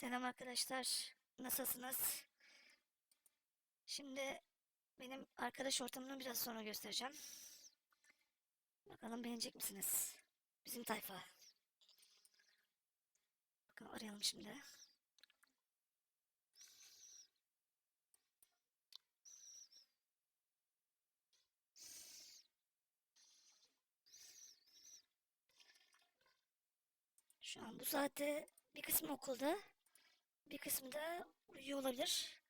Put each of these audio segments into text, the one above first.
Selam arkadaşlar. Nasılsınız? Şimdi benim arkadaş ortamını biraz sonra göstereceğim. Bakalım beğenecek misiniz? Bizim tayfa. Bakalım arayalım şimdi. Şu an bu saatte bir kısmı okulda, bir kısmı da uyuyor olabilir.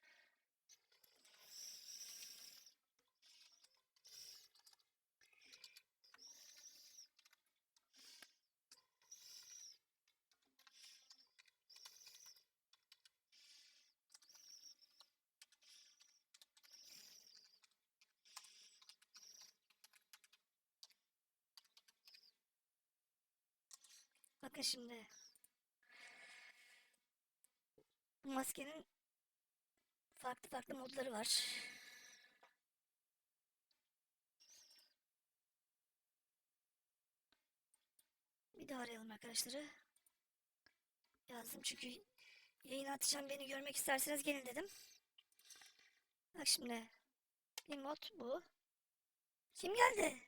Bakın şimdi. Bu maskenin farklı farklı modları var. Bir daha arayalım arkadaşları. Yazdım çünkü yayın atacağım beni görmek isterseniz gelin dedim. Bak şimdi. Bir mod bu. Kim geldi?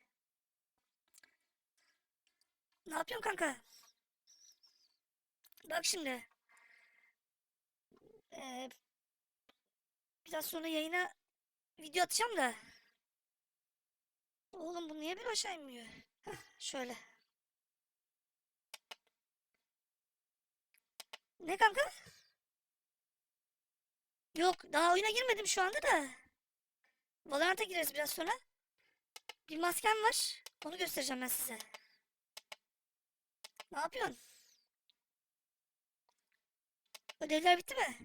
Ne yapıyorsun kanka? Bak şimdi. Ee, biraz sonra yayına video atacağım da. Oğlum bu niye bir aşağı inmiyor? Şöyle. Ne kanka? Yok daha oyuna girmedim şu anda da. Valorant'a gireriz biraz sonra. Bir maskem var. Onu göstereceğim ben size. Ne yapıyorsun? Ödevler bitti mi?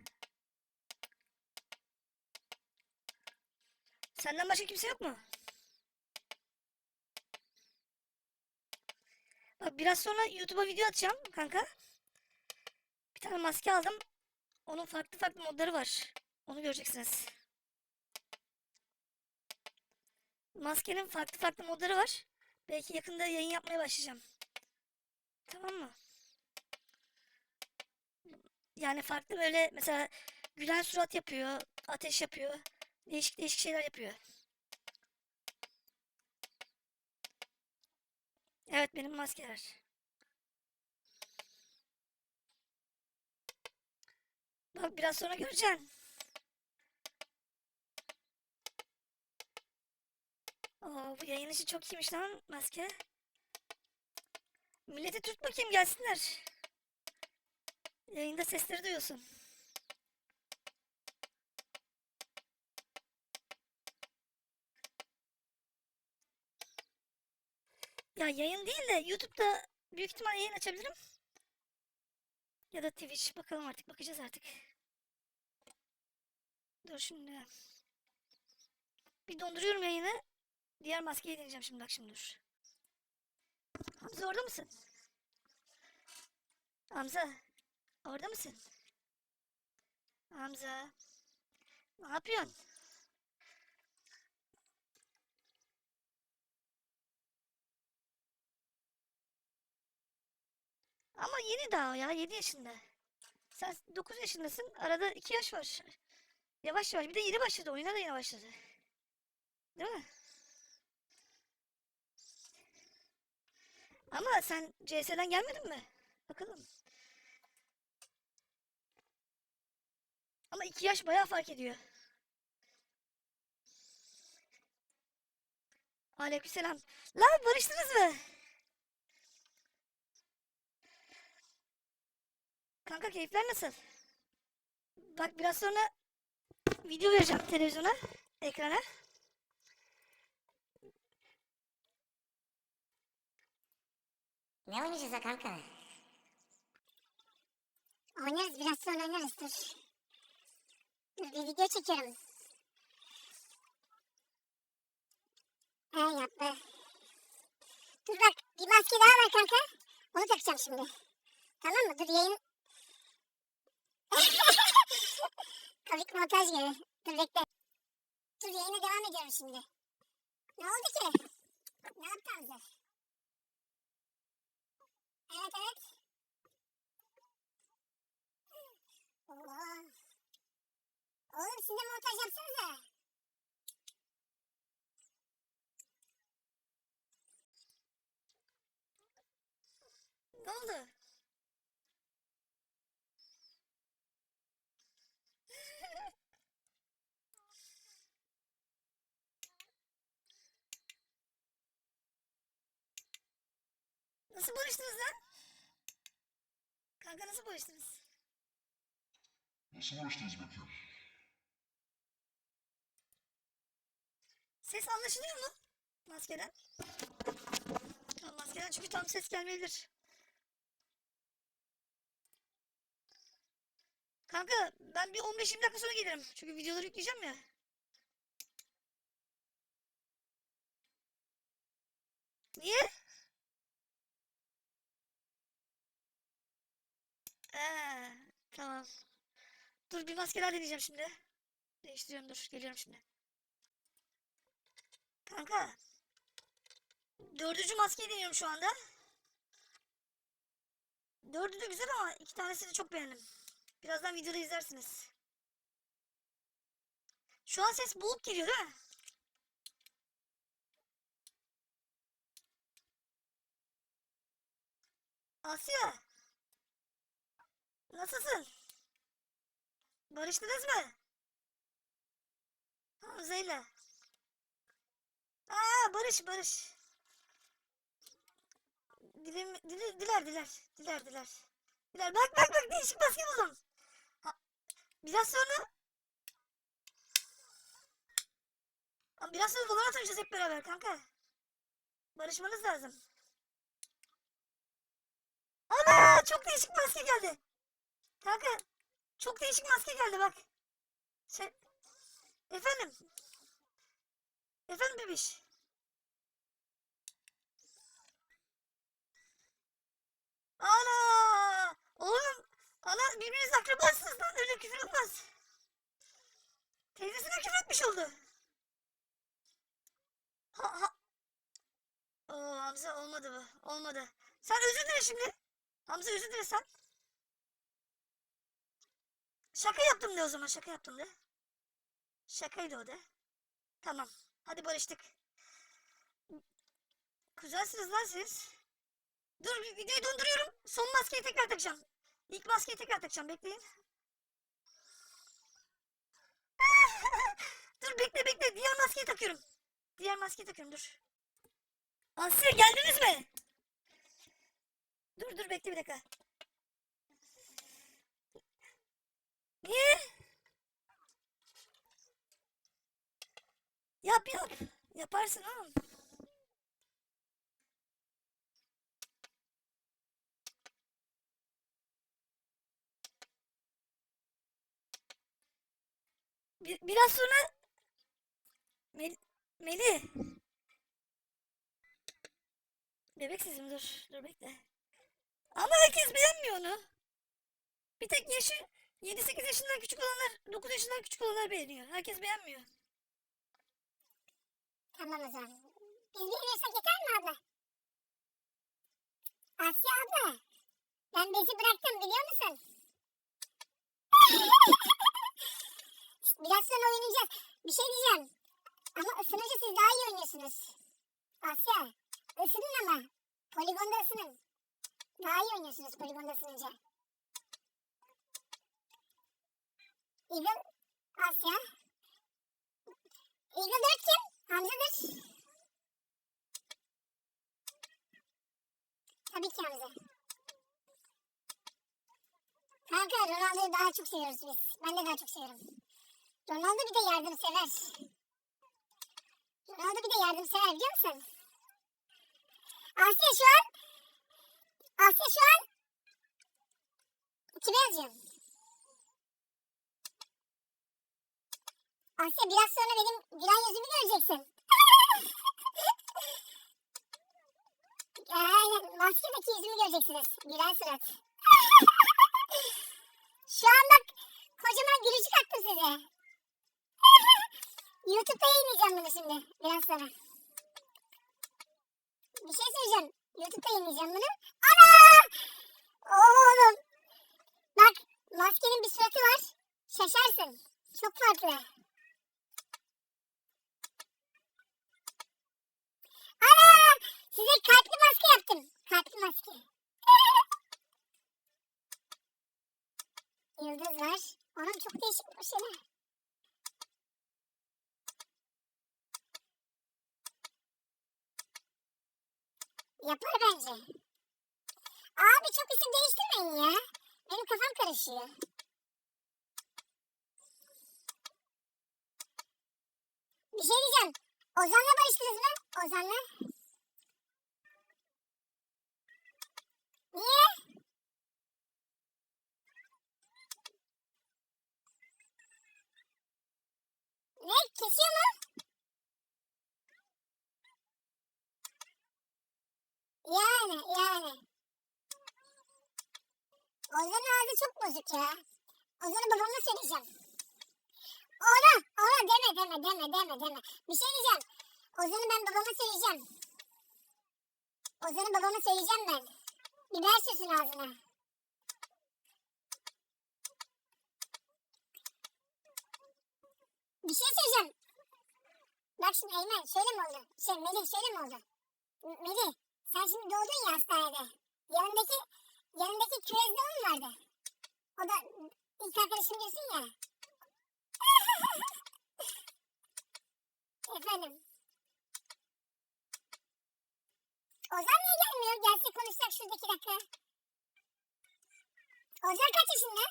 Senden başka kimse yok mu? Bak biraz sonra YouTube'a video atacağım kanka. Bir tane maske aldım. Onun farklı farklı modları var. Onu göreceksiniz. Maskenin farklı farklı modları var. Belki yakında yayın yapmaya başlayacağım. Tamam mı? Yani farklı böyle mesela gülen surat yapıyor, ateş yapıyor. Değişik değişik şeyler yapıyor. Evet benim maskeler. Bak biraz sonra göreceksin. Oo, bu yayın işi çok iyiymiş lan maske. Milleti tut bakayım gelsinler. Yayında sesleri duyuyorsun. Ya yayın değil de YouTube'da büyük ihtimal yayın açabilirim. Ya da Twitch bakalım artık bakacağız artık. Dur şimdi. Bir donduruyorum yayını. Diğer maskeyi deneyeceğim şimdi bak şimdi dur. Hamza orada mısın? Hamza orada mısın? Hamza ne yapıyorsun? Ama yeni daha ya 7 yaşında. Sen 9 yaşındasın. Arada 2 yaş var. Yavaş yavaş. Bir de yeni başladı. Oyuna da yeni başladı. Değil mi? Ama sen CS'den gelmedin mi? Bakalım. Ama 2 yaş bayağı fark ediyor. Aleykümselam. Lan barıştınız mı? Kanka keyifler nasıl? Bak biraz sonra video vereceğim televizyona, ekrana. Ne oynayacağız ha kanka? Oynarız biraz sonra oynarız dur. Dur bir video çekiyorum. He yapma. Dur bak bir maske daha var kanka. Onu takacağım şimdi. Tamam mı? Dur yayın. Komik montaj gibi. Dur bekle. Dur yayına devam ediyorum şimdi. Ne oldu ki? Ne yaptı Hamza? Evet evet. Oha. Oğlum siz de montaj yapsanıza. Nasıl barıştınız lan? Kanka nasıl barıştınız? Nasıl uğraştınız bakayım? Ses anlaşılıyor mu? Maskeden. Tamam, maskeden çünkü tam ses gelmeyebilir. Kanka ben bir 15-20 dakika sonra gelirim. Çünkü videoları yükleyeceğim ya. Niye? Ee, tamam. Dur bir maskeler deneyeceğim şimdi. Değiştiriyorum dur. Geliyorum şimdi. Kanka. Dördüncü maskeyi deniyorum şu anda. Dördü de güzel ama iki tanesini çok beğendim. Birazdan videoda izlersiniz. Şu an ses boğuk geliyor değil mi? Asya. Nasılsın? Barıştınız mı? Hamza'yla. Aa Barış Barış. Dilim, dili, diler diler. Diler diler. Diler bak bak bak değişik maske buldum. Ha, biraz sonra biraz sonra Valorant oynayacağız hep beraber kanka. Barışmanız lazım. Ana çok değişik maske. Kanka çok değişik maske geldi bak. Sen... Efendim. Efendim bebiş. Ana! Oğlum! Ana birbiriniz akrabasınız lan öyle küfür olmaz. Teyzesine küfür etmiş oldu. Ha ha. Oo Hamza olmadı bu. Olmadı. Sen özür dile şimdi. Hamza özür dile sen. Şaka yaptım de o zaman şaka yaptım de. Şakaydı o de. Tamam. Hadi barıştık. Güzelsiniz lan siz. Dur videoyu donduruyorum. Son maskeyi tekrar takacağım. İlk maskeyi tekrar takacağım. Bekleyin. dur bekle bekle. Diğer maskeyi takıyorum. Diğer maskeyi takıyorum dur. Asya geldiniz mi? Dur dur bekle bir dakika. Niye? Yap yap. Yaparsın oğlum. Bir, biraz sonra Mel Melih. Bebek sesim dur. Dur bekle. Ama herkes beğenmiyor onu. Bir tek yaşı 7-8 yaşından küçük olanlar, 9 yaşından küçük olanlar beğeniyor. Herkes beğenmiyor. Tamam o zaman. Biz beğeniyorsak yeter mi abla? Asya abla. Ben bezi bıraktım biliyor musun? Biraz sonra oynayacağız. Bir şey diyeceğim. Ama ısınınca siz daha iyi oynuyorsunuz. Asya. ısının ama. Poligonda ısının. Daha iyi oynuyorsunuz poligonda ısınınca. Eagle. Asya. Eagle 4 kim? Hamza'dır. Tabii ki Hamza. Kanka Ronaldo'yu daha çok seviyoruz biz. Ben de daha çok seviyorum. Ronaldo bir de yardımsever. Ronaldo bir de yardımsever biliyor musun? Asya şu an Asya şu an kime yazıyorsun? Asya biraz sonra benim gülen yüzümü göreceksin. Aynen maskedeki yüzümü göreceksiniz. Gülen surat. Şu an bak kocaman gülücük attım size. YouTube'da yayınlayacağım bunu şimdi biraz sonra. Bir şey söyleyeceğim. YouTube'da yayınlayacağım bunu. Ana! Oğlum. Bak maskenin bir suratı var. Şaşarsın. Çok farklı. Ana! Size kalpli maske yaptım. Kalpli maske. Yıldız var. Onun çok değişik bir şeyler. Yapar bence. Abi çok isim değiştirmeyin ya. Benim kafam karışıyor. Bir şey diyeceğim. Ozan'la barıştınız mı? Ozan'la. Niye? Ne? Kesiyor? Yani, yani. Ozan'ın ağzı çok bozuk ya. Ozan'ı babama söyleyeceğim. Ona, ona deme deme deme deme deme. Bir şey diyeceğim. Ozan'ı ben babama söyleyeceğim. Ozan'ı babama söyleyeceğim ben. Biber sürsün ağzına. Bir şey söyleyeceğim. Bak şimdi Eymen şöyle mi oldu? Şey Melih şöyle mi oldu? Melih sen şimdi doğdun ya hastanede. Yanındaki yanındaki küvezde o mu vardı? O da ilk arkadaşım diyorsun ya. Efendim. Ozan niye gelmiyor? Gelse iki dakika. Ozan kaç yaşında?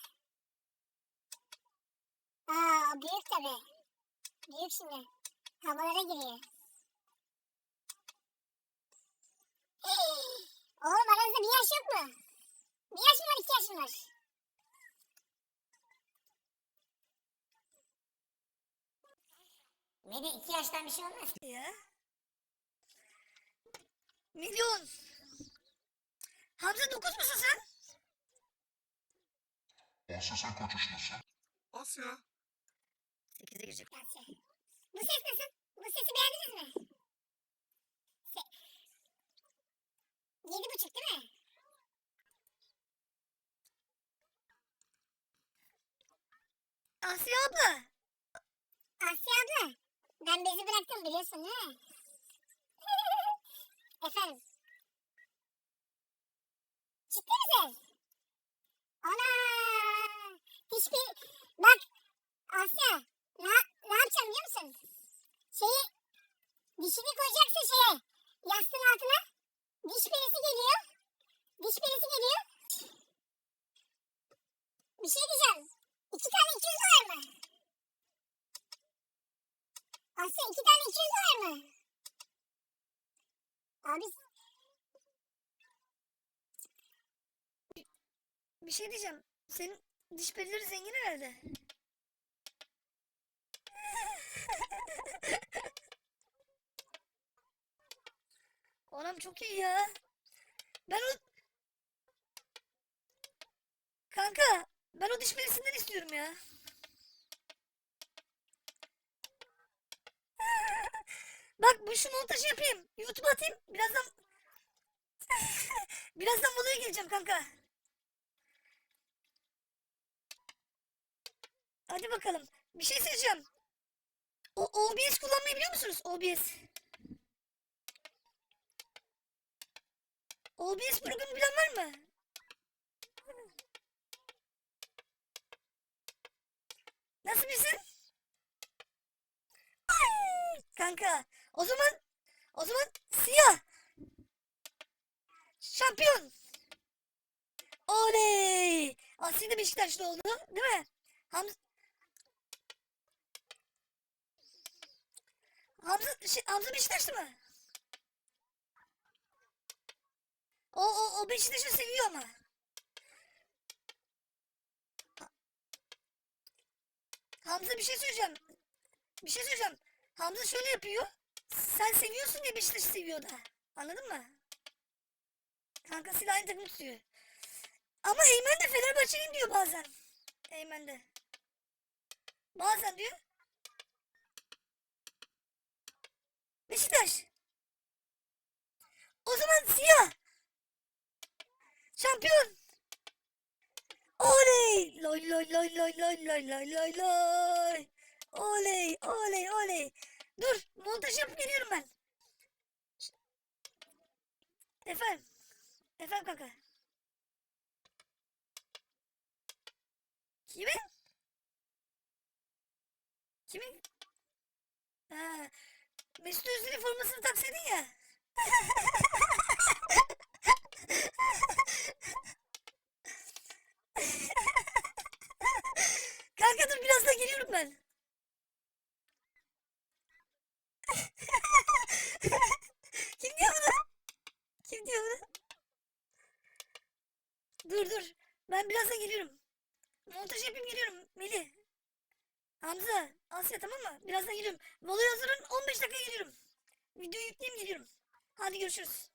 Aa büyük tabi. Büyük şimdi. Havalara giriyor. Oğlum aranızda bir yaş yok mu? Bir yaş mı var iki yaş var? Melih iki yaştan bir şey olmaz. Ya. Milyon. Hamza 9 musun sen? Asya sen kaç yaşındasın? Asya. 8'e girecek. Gelse. Bu ses nasıl? Bu sesi beğendiniz mi? Se Yedi buçuk değil mi? Asya abla. Asya abla. Ben bezi bıraktım biliyorsun değil mi? Efendim. Ana! Hiçbir... Bak Asya. Ne, ne yapacağım biliyor musun? Şeyi... Dişini koyacaksın şeye. Yastığın altına. Diş perisi geliyor. Diş perisi geliyor. Bir şey diyeceğim. İki tane 200 dolar mı? Asya iki tane 200 dolar mı? Abi Bir şey diyeceğim. Senin diş perileri zengin herhalde. Anam çok iyi ya. Ben o... Kanka ben o diş perisinden istiyorum ya. Bak bu şu montajı yapayım. YouTube'a atayım. Birazdan... Birazdan Bolu'ya geleceğim kanka. Hadi bakalım. Bir şey söyleyeceğim. O OBS kullanmayı biliyor musunuz? OBS. OBS programı bilen var mı? Nasıl bilsin? Ay, kanka. O zaman o zaman siyah. Şampiyon. Oley! Aslı da Beşiktaşlı oldu, değil mi? Hamza Hamza, şey, Hamza Beşiktaşlı mı? O, o, o Beşiktaş'ı seviyor ama. Ha- Hamza bir şey söyleyeceğim. Bir şey söyleyeceğim. Hamza şöyle yapıyor. Sen seviyorsun diye Beşiktaş'ı seviyor da. Anladın mı? Kankasıyla aynı takım tutuyor. Ama Eymen de Fenerbahçeliyim diyor bazen. Eymen de. Bazen diyor. Beşiktaş. O zaman siyah. Şampiyon. Oley. Loy loy loy loy loy loy loy loy loy. Oley oley oley. Dur montaj yapıp geliyorum ben. Efendim. Efendim kanka. Kimi? Kimin? Ha, Mesut Özil'in formasını taksaydın ya. Kanka dur birazdan geliyorum ben. Kim diyor bunu? Kim diyor bunu? Dur dur. Ben birazdan geliyorum. Montaj yapayım geliyorum. Melih. Hamza. Asya tamam mı? Birazdan geliyorum. Valo'yu hazırın. 15 dakika geliyorum. Videoyu yükleyeyim geliyorum. Hadi görüşürüz.